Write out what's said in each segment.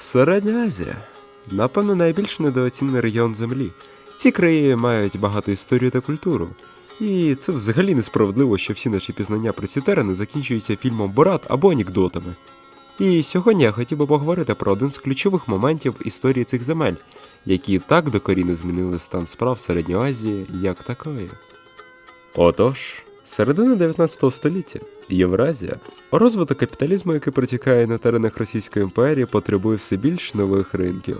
Середня Азія. Напевно, найбільш недооцінений регіон Землі. Ці краї мають багату історію та культуру. І це взагалі несправедливо, що всі наші пізнання про ці терени закінчуються фільмом Борат або анекдотами. І сьогодні я хотів би поговорити про один з ключових моментів історії цих земель, які так докорінно змінили стан справ Середньої Азії як такої. Отож, середина 19 століття, Євразія, розвиток капіталізму, який протікає на теренах Російської імперії, потребує все більш нових ринків.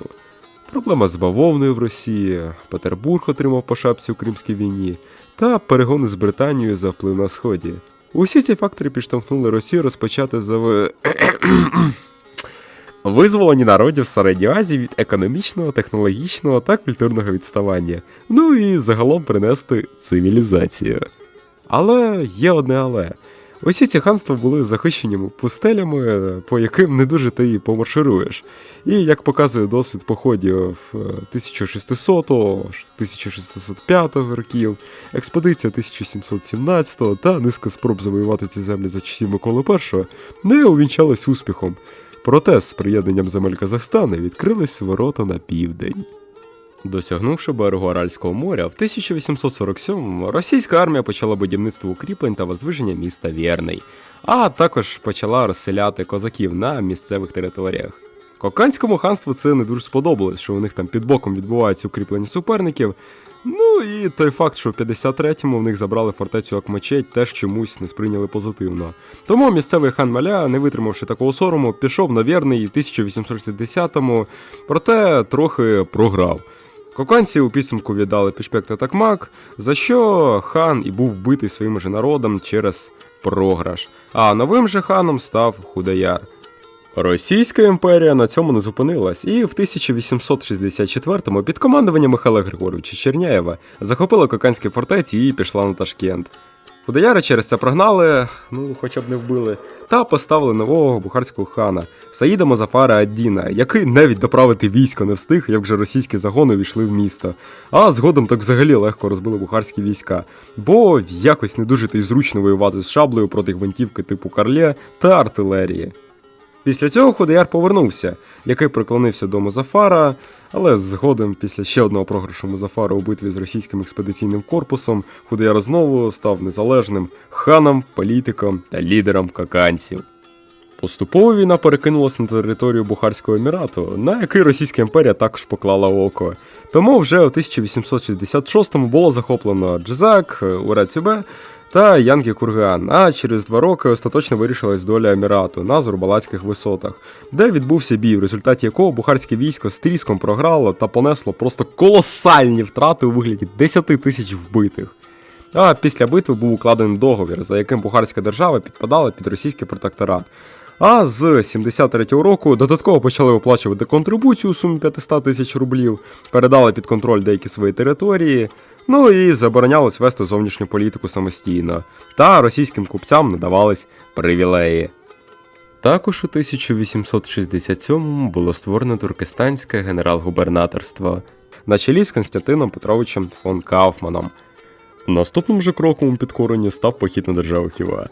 Проблема з бавовною в Росії, Петербург отримав по шапці у Кримській війні, та перегони з Британією за вплив на сході. Усі ці фактори підштовхнули Росію розпочати зави... визволення народів Середньої Азії від економічного, технологічного та культурного відставання, ну і загалом принести цивілізацію. Але є одне але. Усі ці ханства були захищеними пустелями, по яким не дуже ти і помаршируєш. І як показує досвід походів е, 1600-1605 років, експедиція 1717 та низка спроб завоювати ці землі за часів Миколи І не увінчались успіхом. Проте з приєднанням земель Казахстана відкрились ворота на південь. Досягнувши берегу Аральського моря, в 1847-му російська армія почала будівництво укріплень та воздвиження міста Вірний, а також почала розселяти козаків на місцевих територіях. Коканському ханству це не дуже сподобалось, що у них там під боком відбуваються укріплення суперників. Ну і той факт, що в 53-му в них забрали фортецю Акмачеть, теж чомусь не сприйняли позитивно. Тому місцевий хан Маля, не витримавши такого сорому, пішов на вірний в 1860-му, проте трохи програв. Коканці у підсумку віддали Пішпек та Такмак, за що хан і був вбитий своїм же народом через програш. А новим же ханом став Худаяр. Російська імперія на цьому не зупинилась, і в 1864-му під командуванням Михайла Григоровича Черняєва захопила Коканські фортеці і пішла на Ташкент. Худаяра через це прогнали, ну хоча б не вбили, та поставили нового бухарського хана Саїда Мазафара Аддіна, який навіть доправити військо не встиг, як вже російські загони війшли в місто. А згодом так взагалі легко розбили бухарські війська, бо якось не дуже та й зручно воювати з шаблею проти гвинтівки типу Карлє та артилерії. Після цього Худаяр повернувся, який приклонився до Музафара, але згодом, після ще одного програшу Музафара у битві з російським експедиційним корпусом, Худаяр знову став незалежним ханом, політиком та лідером каканців. Поступово війна перекинулася на територію Бухарського емірату, на який Російська імперія також поклала око. Тому вже у 1866-му було захоплено Джизак, Урацюбе та Янгі Курган, а через два роки остаточно вирішилась доля Емірату на Зурбалацьких висотах, де відбувся бій, в результаті якого бухарське військо з тріском програло та понесло просто колосальні втрати у вигляді 10 тисяч вбитих. А після битви був укладений договір, за яким бухарська держава підпадала під російський протекторат. А з 73-го року додатково почали оплачувати контрибуцію у сумі 500 тисяч рублів, передали під контроль деякі свої території, ну і заборонялось вести зовнішню політику самостійно, та російським купцям надавались привілеї. Також у 1867-му було створено туркестанське генерал-губернаторство на чолі з Константином Петровичем фон Кауфманом. Наступним же кроком у підкоренні став похід на державу Хіва.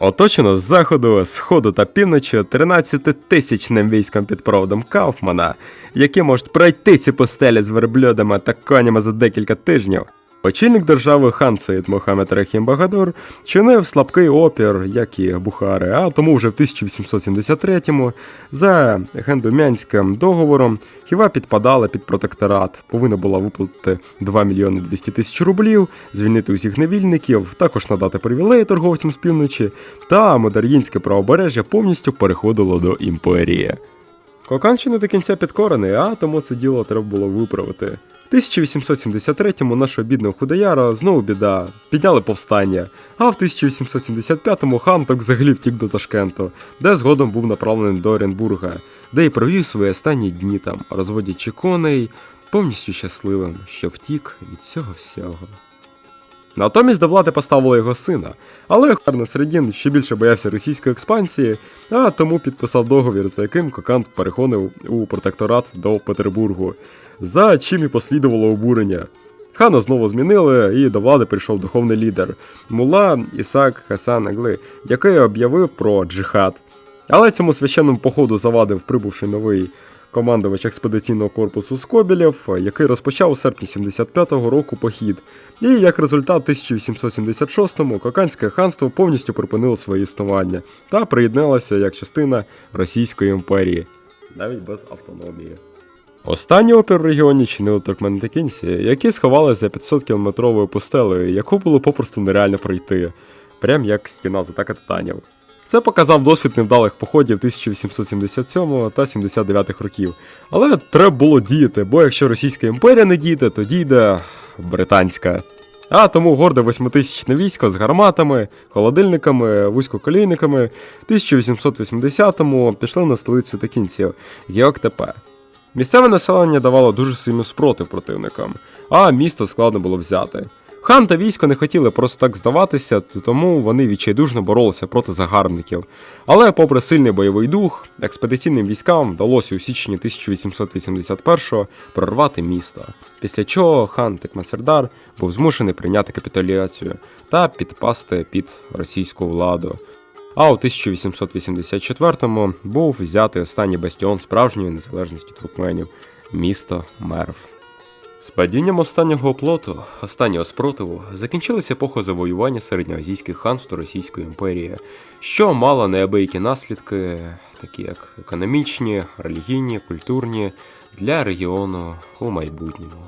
Оточено з заходу, сходу та півночі 13-тисячним військом під проводом Кауфмана, які можуть пройти ці постелі з верблюдами та конями за декілька тижнів. Очільник держави хан Саїд Мохамед Рахім Багадур чинив слабкий опір, як і Бухари, а тому вже в 1873-му за гендумянським договором Хіва підпадала під протекторат, повинна була виплатити 2 мільйони 200 тисяч рублів, звільнити усіх невільників, також надати привілеї торговцям з півночі, та Модар'їнське правобережжя повністю переходило до імперії. Кокан ще не до кінця підкорений, а тому це діло треба було виправити. В 1873-му нашого бідного худояра знову біда, підняли повстання, а в 1875-му хан так взагалі втік до Ташкенту, де згодом був направлений до Оренбурга, де й провів свої останні дні там, розводячи коней, повністю щасливим, що втік від цього всього. Натомість до влади поставили його сина, але Харна Середін ще більше боявся російської експансії, а тому підписав договір, за яким Кокант переходив у протекторат до Петербургу, за чим і послідувало обурення. Хана знову змінили, і до влади прийшов духовний лідер Мула Ісак Хасан Агли, який об'явив про джихад. Але цьому священному походу завадив прибувший новий командувач експедиційного корпусу Скобілєв, який розпочав у серпні 75-го року похід. І як результат, у 1876-му Коканське ханство повністю припинило своє існування та приєдналося як частина Російської імперії, навіть без автономії. Останній опір в регіоні чинили туркменітикінці, які сховалися за 500 кілометровою пустелею, яку було попросту нереально пройти, прям як стіна з атаки титанів. Це показав досвід невдалих походів 1877 та 79 років. Але треба було діяти, бо якщо Російська імперія не діє, то дійде британська. А тому горде восьмитисячне військо з гарматами, холодильниками, вузькоколійниками в 1880-му пішли на столицю текінців Геоктепе. Місцеве населення давало дуже сильну спротив противникам, а місто складно було взяти. Хан та військо не хотіли просто так здаватися, тому вони відчайдушно боролися проти загарбників. Але, попри сильний бойовий дух, експедиційним військам вдалося у січні 1881-го прорвати місто, після чого хан Текмасердар був змушений прийняти капітуляцію та підпасти під російську владу. А у 1884-му був взятий останній бастіон справжньої незалежності туркменів місто Мерв. З падінням останнього оплоту, останнього спротиву, закінчилася епоха завоювання середньоазійських ханств Російської імперії, що мала неабиякі наслідки, такі як економічні, релігійні, культурні, для регіону у майбутньому.